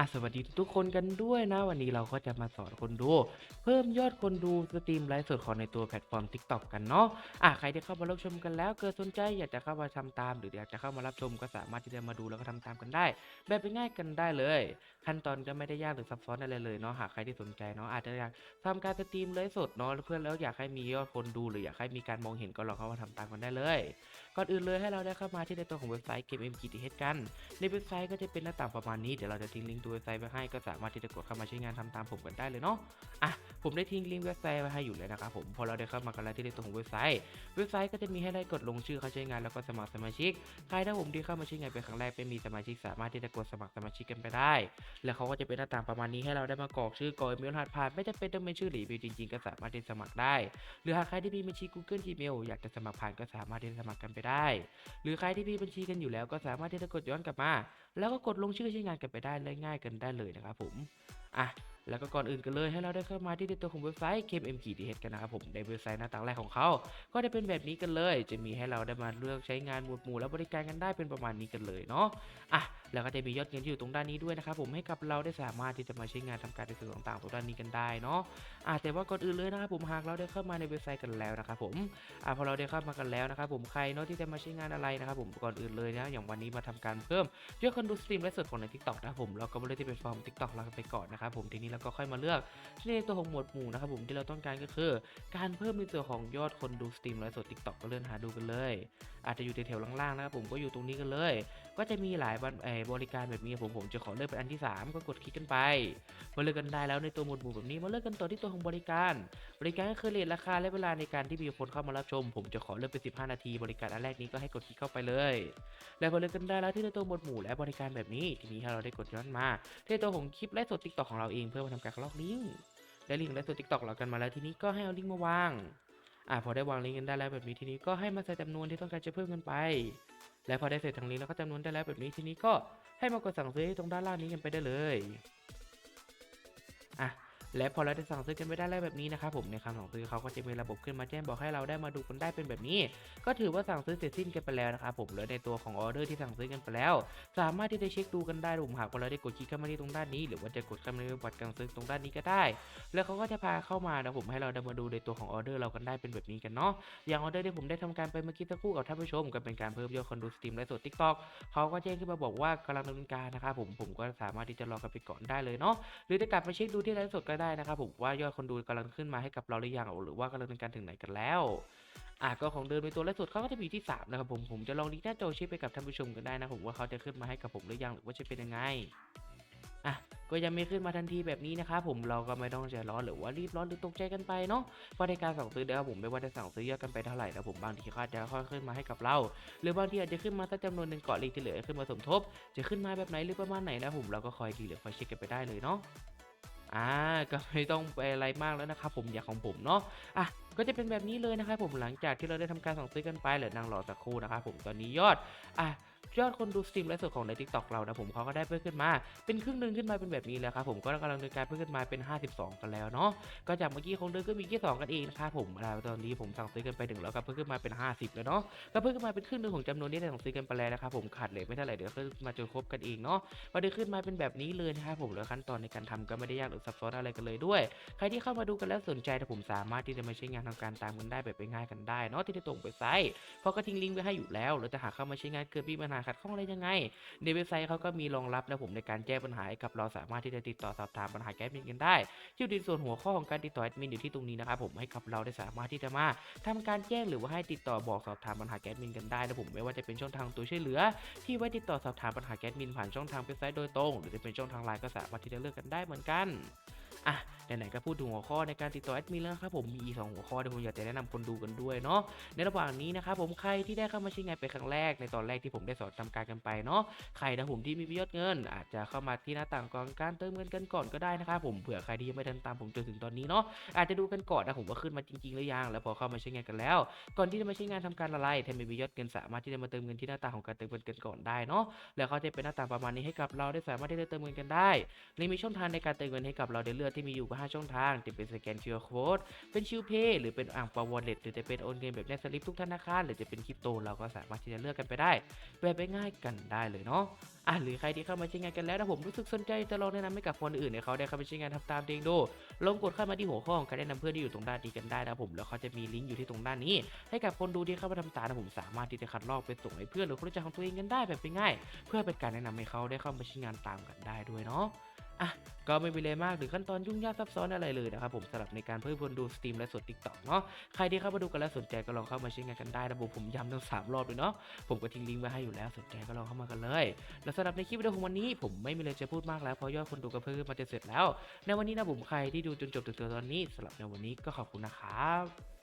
อะสวัสดีทุกคนกันด้วยนะ วันนี้เราก็จะมาสอนคนดู เพิ่มยอดคนดูสตรีมไลฟ์สดของในตัวแพลตฟอร์ม TikTok กันเนาะอะใครที่เข้ามารับชมกันแล้วเกิดสนใจอยากจะเข้ามาทำตาม หรืออยากจะเข้ามารับชมก็สามารถที่จะมาดูแล้วก็ทำตามกันได้ แบบง่ายกันได้เลย ขั้นตอนก็ไม่ได้ยากหรือซับซ้อนอะไรเลยเนาะหากใครที่สนใจเนาะอาจจะอยากทำการสตรีมไลฟ์สดเนาะเพื่อนแล้วอยากให้มียอดคนดู หรืออยากให้มีการมองเห็นก็ลองเข้ามาทำตามกันได้เลยก่อนอื่นเลยให้เราได้เข้ามาที่ในตัวของเว็บไซต์ Game MGTH กัน ในเว็บไซต์ก็จะเป็นหน้าต่างประมาณนี้เดี๋ยวเราจะทิ้งลิงก์เว็บไซต์ไว้ให้ก็สามารถที่จะกดเข้ามาใช้งานทำตามผมกันได้เลยเนาะอะ ผมได้ทิ้งลิงก์เว็บไซต์ไว้ให้อยู่เลยนะครับผมพอเราได้เข้ามากันแล้วที่ในตัวของเว็บไซต์ เว็บไซต์ก็จะมีให้ได้กดลงชื่อเข้าใช้งานแล้วก็สมัครสมาชิก ใครถ้าผมที่เข้ามาใช้งานเป็นครั้งแรกไม่มีสมาชิกสามารถที่จะกดสมัครสมาชิกกันไปได้ แล้วเขาก็จะเป็นหน้าต่างประมาณนี้ให้เราได้มากรอกชื่อกรอกอีเมลรหัสผ่านไม่จำเป็นต้องเป็นชื่อหรืออีเมลจริงๆก็สามารถที่สมัครได้ หรือหากใครที่มีบัญชี Google Gmail อยากจะสมัครผ่านก็สามารถที่จะสมัครกันไปได้ หรือใครที่มีบัญชีกันอยู่แล้วก็สามารถที่จะกดย้อนกลับมา แล้วก็กดลงชื่อใช้งานกันไปได้เลยง่ายกันได้เลยนะครับผม อะแล้วก็ก่อนอื่นกันเลยให้เราได้เข้ามาที่ในตัวของเว็บไซต์ KMGTH กันนะครับผมในเว็บไซต์หน้าต่างแรกของเขา ก็จะเป็นแบบนี้กันเลย จะมีให้เราได้มาเลือกใช้งานหมวดหมู่และบริการกันได้เป็นประมาณนี้กันเลยเนาะอะ แล้วก็จะมียอดเงินที่อยู่ตรงด้านนี้ด้วยนะครับผมให้กับเราได้สามารถที่จะมาใช้งานทำการในส่วนต่างๆตรงด้านนี้กันได้เนาะอะแต่ว่าก่อนอื่นเลยนะครับผมหากเราได้เข้ามาในเว็บไซต์กันแล้วนะครับผมอะพอเราได้เข้ามากันแล้วนะครับผมใครเนาะที่จะมาใช้งานอะไรนะครับผมก่อนอื่นเลยนะอย่างวันนี้มาทำการเพิ่มยอดคนดูสตรีมและสดของใน TikTok นะครับผมเราก็มาเลือกที่เป็นฟอร์ม TikTok เรากันไปก่อนนะครับผมทีนี้เราก็ค่อยมาเลือกในตัวของหมวดหมู่นะครับผมที่เราต้องการก็คือ การเพิ่มในส่วนของยอดคนดูสตรีมและสด TikTok ก็เลื่อนหาดูกันเลย อาจจะอยู่แถวๆล่างๆนะครับผมก็อยู่ตรงนี้กันเลยก็จะมีหลายบบริการแบบนี้ผมผมจะขอเลือกเป็นอันที่ 3 ก็กดคลิกกันไปมาเลือกกันได้แล้วในตัวหมวดหมู่แบบนี้มาเลือกกันต่อที่ตัวของบริการ บริการก็คือเรทราคาและเวลาในการที่มีคนเข้ามารับชม ผมจะขอเลือกเป็น 15 นาที บริการอันแรกนี้ก็ให้กดคลิกเข้าไปเลย แล้วพอเลือกกันได้แล้วที่ในตัวหมวดหมู่และบริการแบบนี้ทีนี้ถ้าเราได้กดย้อนมาที่ตัวของคลิปไลฟ์สด TikTok ของเราเองเพื่อมาทำการลอกลิงก์ได้ลิงก์ไลฟ์สด TikTok เรากันมาแล้วทีนี้ก็ให้เอาลิงก์มาวางอ่าพอได้วางลิงก์กันได้แล้วแบบนี้ทีนี้ก็ให้มาใส่จำนวนที่ต้องการจะเพิ่มกันไป และพอได้เสร็จทางนี้แล้วก็จำนวนได้แล้วแบบนี้ทีนี้ก็ให้มากดสั่งซื้อตรงด้านล่างนี้กันไปได้เลย และพอเราได้สั่งซื้อกันไปได้แล้วแบบนี้นะครับผมในคำสั่งซื้อเขาก็จะมีระบบขึ้นมาแจ้งบอกให้เราได้มาดูกันได้เป็นแบบนี้ ก็ถือว่าสั่งซื้อเสร็จสิ้นกันไปแล้วนะครับผมแล้วในตัวของออเดอร์ที่สั่งซื้อกันไปแล้ว สามารถที่จะเช็คดูกันได้ผมหากว่าเราได้กดคลิกเข้ามาที่ตรงด้านนี้ หรือว่าจะกดเข้ามาในบัตรการซื้อตรงด้านนี้ก็ได้ แล้วเขาก็จะพาเข้ามานะผมให้เราได้มาดูในตัวของออเดอร์เรากันได้เป็นแบบนี้กันเนาะอย่างออเดอร์ที่ผมได้ทำการไปเมื่อกี้สักครู่กับท่านผู้ชมก็เป็นการเพิ่มยอดคนดูสตรีมและสดทิกตอกเขาก็แจ้งขึ้นมาบอกว่ากำลังดำเนินการนะครับผมผมก็สามารถที่จะรอกันไปก่อนได้เลยเนาะหรือจะกลับมาเช็คดูที่ไลฟ์สดก็ได้นะครับผมว่ายอดคนดูกำลังขึ้นมาให้กับเราหรือยังหรือว่ากำลังดำเนินการถึงไหนกันแล้วอะก็ของเดิมในตัวไลฟ์สดเขาก็จะมีที่ 3 นะครับผมผมจะลองลิงก์หน้าจอเช็คไปกับท่านผู้ชมกันได้นะผมว่าเขาจะขึ้นมาให้กับผมหรือยังหรือว่าจะเป็นยังไงอะก็ยังไม่ขึ้นมาทันทีแบบนี้นะครับผมเราก็ไม่ต้องใจร้อนหรือว่ารีบร้อนหรือตกใจกันไปเนาะเพราะในการสั่งซื้อนะครับผมไม่ว่าจะสั่งซื้อยอดกันไปเท่าไหร่นะผมบางทีเขาจะค่อยขึ้นมาให้กับเรา หรือบางทีอาจจะขึ้นมาสักจำนวนหนึ่งก่อนเลขที่เหลือขึ้นมาสมทบ จะขึ้นมาแบบไหนหรือประมาณไหนนะผมเราก็คอยดีหรือคอยเช็คกันไปได้เลยเนาะ อ่าก็ไม่ต้องไปอะไรมากแล้วนะครับผมอย่างของผมเนาะอะก็จะเป็นแบบนี้เลยนะครับผมหลังจากที่เราได้ทำการสั่งซื้อกันไปเหลือนางหล่อสักครู่นะครับผมตอนนี้ยอดอะ ยอดคนดูสตรีมและสดของใน TikTok เรานะผมเขาก็ได้เพิ่มขึ้นมา เป็นครึ่งหนึ่งขึ้นมาเป็นแบบนี้แล้วครับผมก็กำลังดำเนินการเพิ่มขึ้นมาเป็น 52 กันแล้วเนาะก็จากเมื่อกี้คงเดินก็มีแค่สองกันเองนะครับผมแล้วตอนนี้ผมสั่งซื้อกันไปถึงแล้วก็เพิ่มขึ้นมาเป็น 50 แล้วเนาะก็เพิ่มขึ้นมาเป็นครึ่งหนึ่งของจำนวนที่ได้สั่งซื้อกันไปแล้วนะครับผมขาดเหลือไม่เท่าไหร่เดี๋ยวขึ้นมาจนครบกันเองเนาะพอได้ขึ้นมาเป็นแบบนี้เลยนะครับผมแล้วขั้นตอนในการทำก็ไม่ได้ยากหรือซับซ้อนอะไรกันเลยด้วยใครที่เข้ามาดูกันแล้วสนใจถ้าผมสามารถที่จะมาใช้งานทำการตามกันได้แบบง่ายกันได้เนาะที่ได้ตรงไปไซต์เพราะก็ทิ้งลิงก์ไว้ให้อยู่แล้วแล้วจะหากเข้ามาใช้งานเกิดมีปัญหาขัดข้องอะไรยังไง ในเว็บไซต์เขาก็มีรองรับนะผมในการแก้ปัญหาให้กับเราสามารถที่จะติดต่อสอบถามปัญหาแก้มินกันได้ที่อยู่ในส่วนหัวข้อของการติดต่อแอดมินอยู่ที่ตรงนี้นะครับผมให้กับเราได้สามารถที่จะมาทำการแจ้งหรือว่าให้ติดต่อบอกสอบถามปัญหาแก้มินกันได้นะผมไม่ว่าจะเป็นช่องทางตัวช่วยเหลือ ที่ไว้ติดต่อสอบถามปัญหาแก๊สมินผ่านช่องทางเว็บไซต์โดยตรง หรือจะเป็นช่องทางไลน์ก็สามารถที่จะเลือกกันได้เหมือนกัน อะไหนๆก็พูดถึงหัวข้อในการติดต่อแอดมินแล้วครับผมมีอีสองหัวข้อที่ผมอยากจะแนะนำคนดูกันด้วยเนาะในระหว่างนี้นะครับผมใครที่ได้เข้ามาใช้งานเป็นครั้งแรกในตอนแรกที่ผมได้สอนทำการกันไปเนาะใครนะผมที่มียอดเงิน อาจจะเข้ามาที่หน้าต่างกองการเติมเงินกันก่อนก็ได้นะครับผมเผื่อใครที่ยังไม่ทันตามผมจนถึงตอนนี้เนาะอาจจะดูกันก่อนนะผมว่าขึ้นมาจริงๆหรือยังแล้วพอเข้ามาใช้งานกันแล้ว ก่อนที่จะมาใช้งานทำการอะไรถ้าไม่มียอดเงินสามารถที่จะมาเติมเงินที่หน้าต่างของการเติมเงินกันก่อนได้เนาะแล้วเขาจะเป็นหน้าต่างประมาณนี้ให้กับเราได้สามารถที่จะเติมเงินกันได้และมีช่องทางในการเติมเงินให้กับเราได้เลือกก็จะมีอยู่ 5 ช่องทางจะเป็นสแกน QR Code เป็นชิลเพย์หรือเป็นอ่างปาวอลเล็ตหรือจะเป็นโอนเงินแบบแนสลิปทุกธนาคารหรือจะเป็นคริปโตเราก็สามารถที่จะเลือกกันไปได้แบบง่ายกันได้เลยเนาะอะหรือใครที่เข้ามาใช้งานกันแล้วนะผมรู้สึกสนใจจะลองแนะนำให้กับคนอื่นเนี่ยเขาได้เข้าไปใช้งานทำตามเองดูลองกดเข้ามาที่หัวข้อของการแนะนำเพื่อนที่อยู่ตรงด้านนี้กันได้นะผมแล้วเขาจะมีลิงก์อยู่ที่ตรงด้านนี้ ให้กับคนดูที่เข้ามาทำตามนะผมสามารถที่จะคัดลอกไปส่งให้เพื่อนหรือคนรู้จักของตัวเองกันได้แบบง่าย เพื่อเป็นการแนะนำให้เขาได้เข้ามาใช้งานตามกันได้ด้วยเนาะ ก็ไม่มีอะไรมากหรือขั้นตอนยุ่งยากซับซ้อนอะไรเลยนะครับผมสำหรับในการเพิ่มคนดูสตรีมและสดติ๊กต็อกเนาะใครที่เข้ามาดูกันแล้วสนใจก็ลองเข้ามาใช้งานกันได้นะผมผมย้ำทั้งสามรอบเลยเนาะผมก็ทิ้งลิงก์ไว้ให้อยู่แล้วสนใจก็ลองเข้ามากันเลย แล้วสำหรับในคลิปวิดีโอของวันนี้ ผมไม่มีอะไรจะพูดมากแล้วเพราะยอดคนดูก็เพิ่มมาจะเสร็จแล้ว ในวันนี้นะผมใครที่ดูจนจบถึงตอนนี้สำหรับในวันนี้ก็ขอบคุณนะครับ